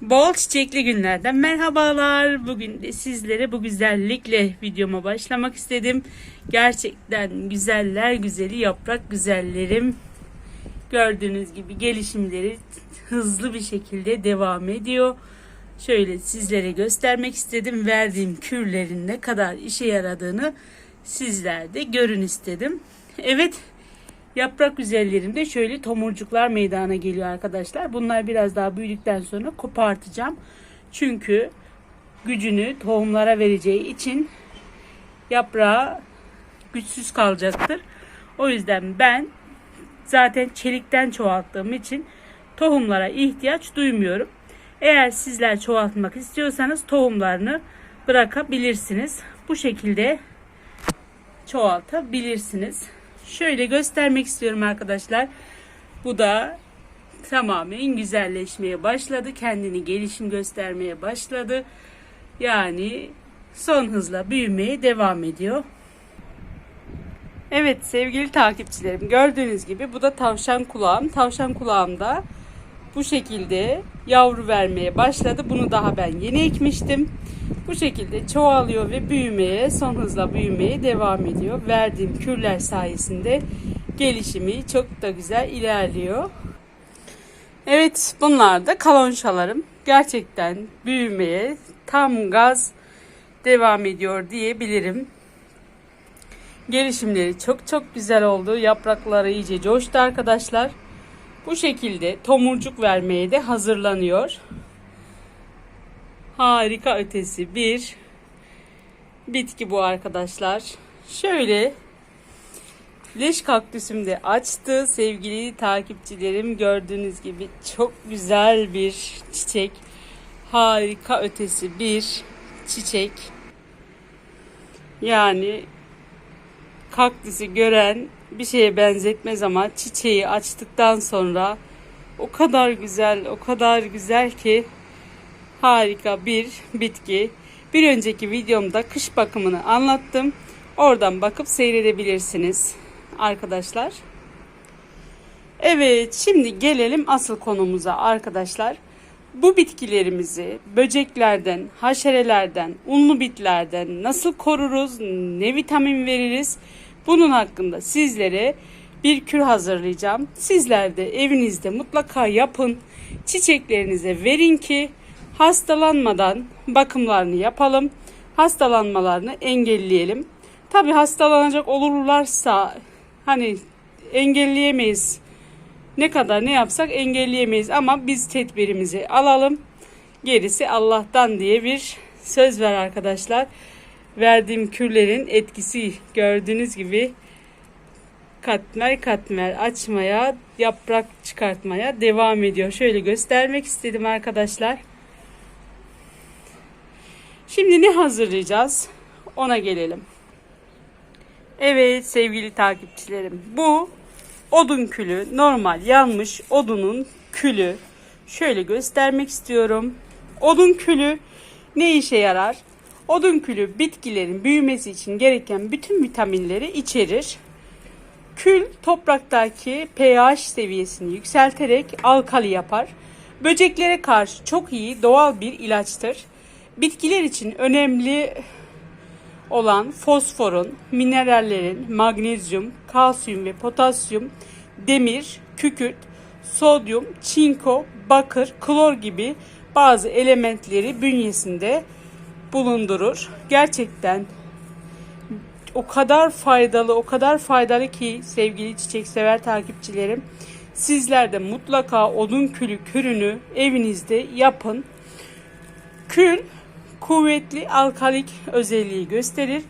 Bol çiçekli günlerden merhabalar. Bugün de sizlere bu güzellikle videoma başlamak istedim. Gerçekten güzeller güzeli yaprak güzellerim. Gördüğünüz gibi gelişimleri hızlı bir şekilde devam ediyor. Şöyle sizlere göstermek istedim. Verdiğim kürlerin ne kadar işe yaradığını sizler de görün istedim. Evet Yaprak güzellerinde şöyle tomurcuklar meydana geliyor arkadaşlar. Bunlar biraz daha büyüdükten sonra kopartacağım. Çünkü gücünü tohumlara vereceği için yaprağı güçsüz kalacaktır. O yüzden ben zaten çelikten çoğalttığım için tohumlara ihtiyaç duymuyorum. Eğer sizler çoğaltmak istiyorsanız tohumlarını bırakabilirsiniz. Bu şekilde çoğaltabilirsiniz. Şöyle göstermek istiyorum arkadaşlar. Bu da tamamen güzelleşmeye başladı. Kendini gelişim göstermeye başladı. Yani son hızla büyümeye devam ediyor. Evet sevgili takipçilerim gördüğünüz gibi bu da tavşan kulağım. Tavşan kulağımda bu şekilde yavru vermeye başladı. Bunu daha ben yeni ekmiştim. Bu şekilde çoğalıyor ve büyümeye, son hızla büyümeye devam ediyor. Verdiğim kürler sayesinde gelişimi çok da güzel ilerliyor. Evet bunlar da kalonşalarım. Gerçekten büyümeye tam gaz devam ediyor diyebilirim. Gelişimleri çok çok güzel oldu. Yaprakları iyice coştu arkadaşlar. Bu şekilde tomurcuk vermeye de hazırlanıyor. Harika ötesi bir bitki bu arkadaşlar. Şöyle leş kaktüsüm de açtı. Sevgili takipçilerim gördüğünüz gibi çok güzel bir çiçek. Harika ötesi bir çiçek. Yani kaktüsü gören bir şeye benzetmez ama çiçeği açtıktan sonra o kadar güzel, o kadar güzel ki harika bir bitki. Bir önceki videomda kış bakımını anlattım. Oradan bakıp seyredebilirsiniz arkadaşlar. Evet, şimdi gelelim asıl konumuza arkadaşlar. Bu bitkilerimizi böceklerden, haşerelerden, unlu bitlerden nasıl koruruz, ne vitamin veririz? Bunun hakkında sizlere bir kür hazırlayacağım. Sizler de evinizde mutlaka yapın. Çiçeklerinize verin ki hastalanmadan bakımlarını yapalım. Hastalanmalarını engelleyelim. Tabi hastalanacak olurlarsa hani engelleyemeyiz. Ne kadar ne yapsak engelleyemeyiz ama biz tedbirimizi alalım. Gerisi Allah'tan diye bir söz ver arkadaşlar. Verdiğim kürlerin etkisi gördüğünüz gibi katmer katmer açmaya, yaprak çıkartmaya devam ediyor. Şöyle göstermek istedim arkadaşlar. Şimdi ne hazırlayacağız? Ona gelelim. Evet sevgili takipçilerim. Bu odun külü. Normal yanmış odunun külü. Şöyle göstermek istiyorum. Odun külü ne işe yarar? Odun külü bitkilerin büyümesi için gereken bütün vitaminleri içerir. Kül topraktaki pH seviyesini yükselterek alkali yapar. Böceklere karşı çok iyi doğal bir ilaçtır. Bitkiler için önemli olan fosforun, minerallerin, magnezyum, kalsiyum ve potasyum, demir, kükürt, sodyum, çinko, bakır, klor gibi bazı elementleri bünyesinde bulundurur. Gerçekten o kadar faydalı, o kadar faydalı ki sevgili çiçek sever takipçilerim. Sizler de mutlaka odun külü kürünü evinizde yapın. Kül kuvvetli alkalik özelliği gösterir.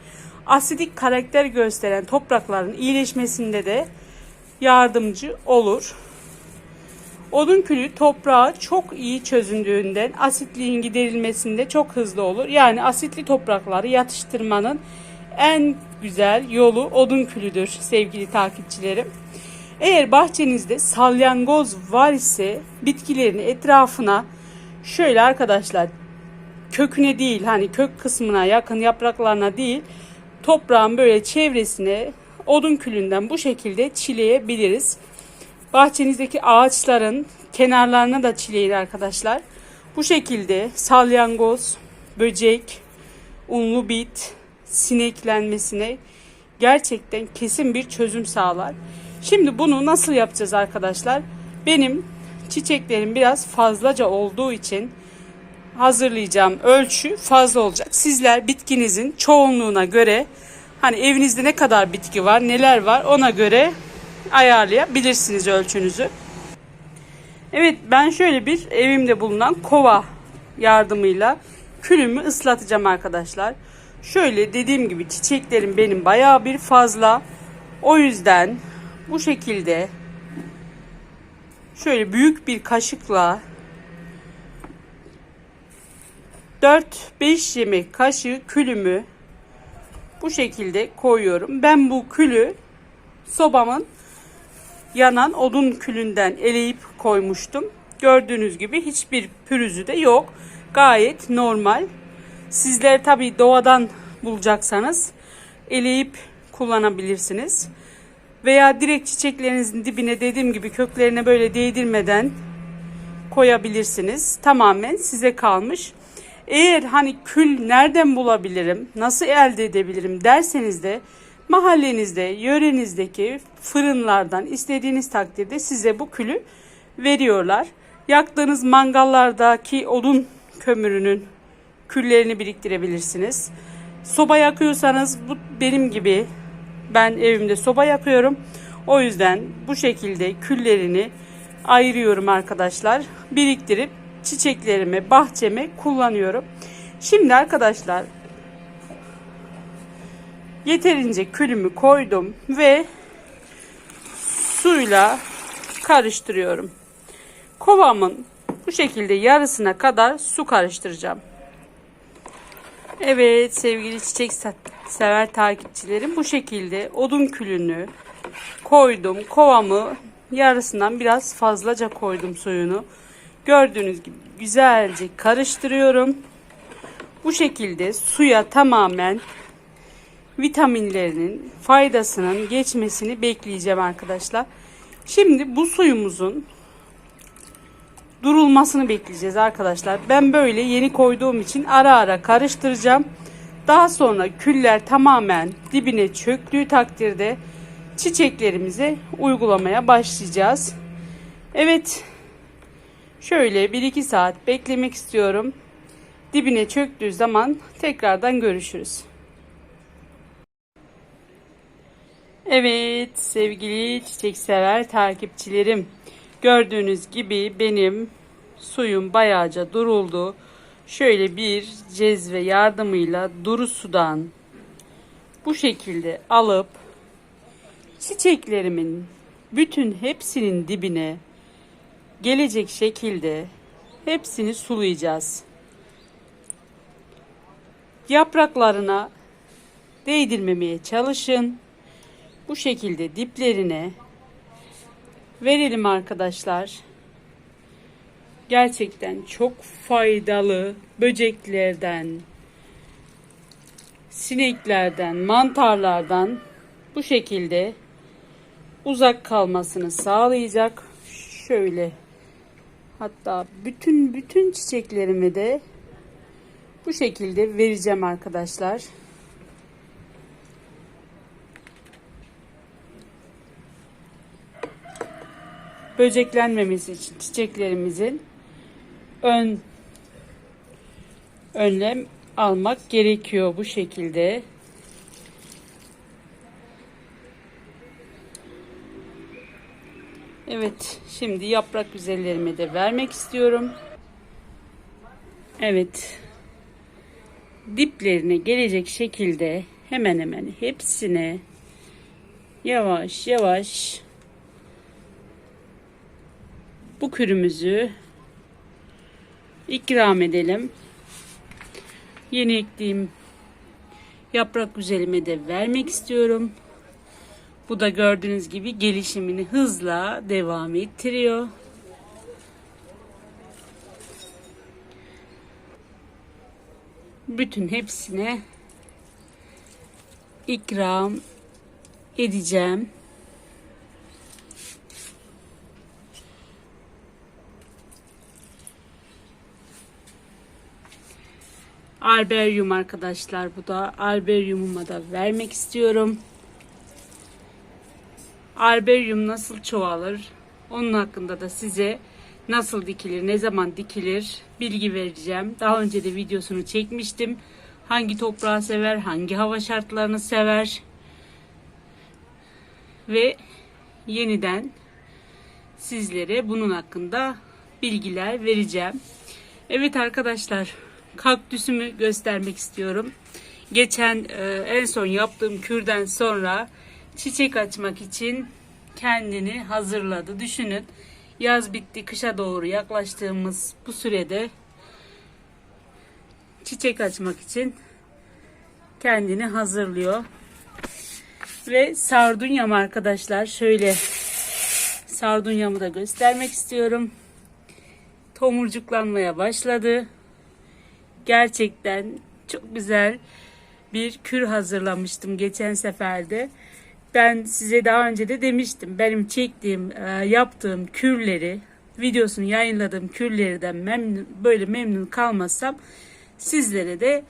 Asidik karakter gösteren toprakların iyileşmesinde de yardımcı olur. Odun külü toprağa çok iyi çözündüğünden asitliğin giderilmesinde çok hızlı olur. Yani asitli toprakları yatıştırmanın en güzel yolu odun külüdür sevgili takipçilerim. Eğer bahçenizde salyangoz var ise bitkilerin etrafına şöyle arkadaşlar köküne değil hani kök kısmına yakın yapraklarına değil toprağın böyle çevresine odun külünden bu şekilde çileyebiliriz. Bahçenizdeki ağaçların kenarlarına da çileyin arkadaşlar. Bu şekilde salyangoz, böcek, unlu bit, sineklenmesine gerçekten kesin bir çözüm sağlar. Şimdi bunu nasıl yapacağız arkadaşlar? Benim çiçeklerim biraz fazlaca olduğu için hazırlayacağım ölçü fazla olacak. Sizler bitkinizin çoğunluğuna göre hani evinizde ne kadar bitki var, neler var ona göre ayarlayabilirsiniz ölçünüzü. Evet ben şöyle bir evimde bulunan kova yardımıyla külümü ıslatacağım arkadaşlar. Şöyle dediğim gibi çiçeklerim benim bayağı bir fazla. O yüzden bu şekilde şöyle büyük bir kaşıkla 4-5 yemek kaşığı külümü bu şekilde koyuyorum. Ben bu külü sobamın yanan odun külünden eleyip koymuştum. Gördüğünüz gibi hiçbir pürüzü de yok. Gayet normal. Sizler tabi doğadan bulacaksanız eleyip kullanabilirsiniz. Veya direkt çiçeklerinizin dibine dediğim gibi köklerine böyle değdirmeden koyabilirsiniz. Tamamen size kalmış. Eğer hani kül nereden bulabilirim, nasıl elde edebilirim derseniz de mahallenizde, yörenizdeki fırınlardan istediğiniz takdirde size bu külü veriyorlar. Yaktığınız mangallardaki odun kömürünün küllerini biriktirebilirsiniz. Soba yakıyorsanız bu benim gibi ben evimde soba yakıyorum. O yüzden bu şekilde küllerini ayırıyorum arkadaşlar. Biriktirip çiçeklerime, bahçeme kullanıyorum. Şimdi arkadaşlar yeterince külümü koydum ve suyla karıştırıyorum. Kovamın bu şekilde yarısına kadar su karıştıracağım. Evet sevgili çiçek sever takipçilerim bu şekilde odun külünü koydum. Kovamı yarısından biraz fazlaca koydum suyunu. Gördüğünüz gibi güzelce karıştırıyorum. Bu şekilde suya tamamen vitaminlerinin faydasının geçmesini bekleyeceğim arkadaşlar. Şimdi bu suyumuzun durulmasını bekleyeceğiz arkadaşlar. Ben böyle yeni koyduğum için ara ara karıştıracağım. Daha sonra küller tamamen dibine çöktüğü takdirde çiçeklerimize uygulamaya başlayacağız. Evet. Şöyle 1-2 saat beklemek istiyorum. Dibine çöktüğü zaman tekrardan görüşürüz. Evet sevgili çiçek sever takipçilerim. Gördüğünüz gibi benim suyum bayağıca duruldu. Şöyle bir cezve yardımıyla duru sudan bu şekilde alıp çiçeklerimin bütün hepsinin dibine gelecek şekilde hepsini sulayacağız. Yapraklarına değdirmemeye çalışın. Bu şekilde diplerine verelim arkadaşlar. Gerçekten çok faydalı böceklerden, sineklerden, mantarlardan bu şekilde uzak kalmasını sağlayacak. Şöyle hatta bütün bütün çiçeklerimi de bu şekilde vereceğim arkadaşlar. Böceklenmemesi için çiçeklerimizin ön önlem almak gerekiyor bu şekilde. Evet, şimdi yaprak güzellerime de vermek istiyorum. Evet. Diplerine gelecek şekilde hemen hemen hepsine yavaş yavaş bu kürümüzü ikram edelim. Yeni ektiğim yaprak güzelime de vermek istiyorum. Bu da gördüğünüz gibi gelişimini hızla devam ettiriyor. Bütün hepsine ikram edeceğim. Alberyum arkadaşlar bu da. Alberyumuma da vermek istiyorum. Alberyum nasıl çoğalır? Onun hakkında da size nasıl dikilir, ne zaman dikilir bilgi vereceğim. Daha önce de videosunu çekmiştim. Hangi toprağı sever, hangi hava şartlarını sever. Ve yeniden sizlere bunun hakkında bilgiler vereceğim. Evet arkadaşlar, kaktüsümü göstermek istiyorum. Geçen e, en son yaptığım kürden sonra çiçek açmak için kendini hazırladı. Düşünün yaz bitti kışa doğru yaklaştığımız bu sürede çiçek açmak için kendini hazırlıyor. Ve sardunyam arkadaşlar şöyle sardunyamı da göstermek istiyorum. Tomurcuklanmaya başladı. Gerçekten çok güzel bir kür hazırlamıştım geçen seferde. Ben size daha önce de demiştim. Benim çektiğim, e, yaptığım kürleri, videosunu yayınladığım kürlerden memnun, böyle memnun kalmazsam sizlere de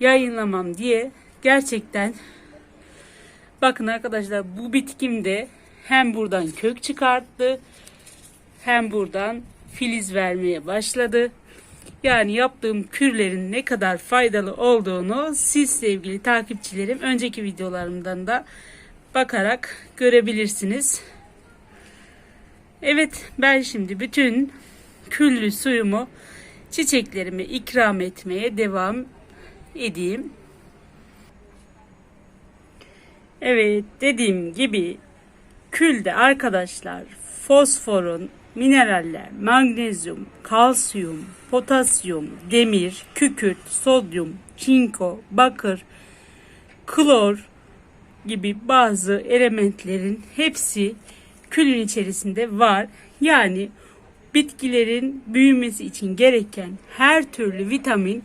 yayınlamam diye gerçekten bakın arkadaşlar bu bitkimde hem buradan kök çıkarttı hem buradan filiz vermeye başladı. Yani yaptığım kürlerin ne kadar faydalı olduğunu siz sevgili takipçilerim önceki videolarımdan da bakarak görebilirsiniz. Evet ben şimdi bütün küllü suyumu çiçeklerime ikram etmeye devam edeyim. Evet dediğim gibi külde arkadaşlar fosforun, mineraller, magnezyum, kalsiyum, potasyum, demir, kükürt, sodyum, çinko, bakır, klor gibi bazı elementlerin hepsi külün içerisinde var. Yani bitkilerin büyümesi için gereken her türlü vitamin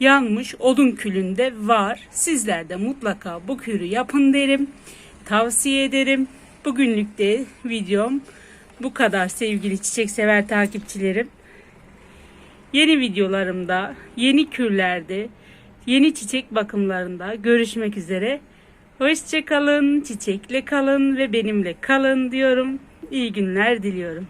yanmış odun külünde var. Sizler de mutlaka bu kürü yapın derim. Tavsiye ederim. Bugünlük de videom bu kadar sevgili çiçek sever takipçilerim. Yeni videolarımda, yeni kürlerde, yeni çiçek bakımlarında görüşmek üzere. Hoşçakalın, çiçekle kalın ve benimle kalın diyorum. İyi günler diliyorum.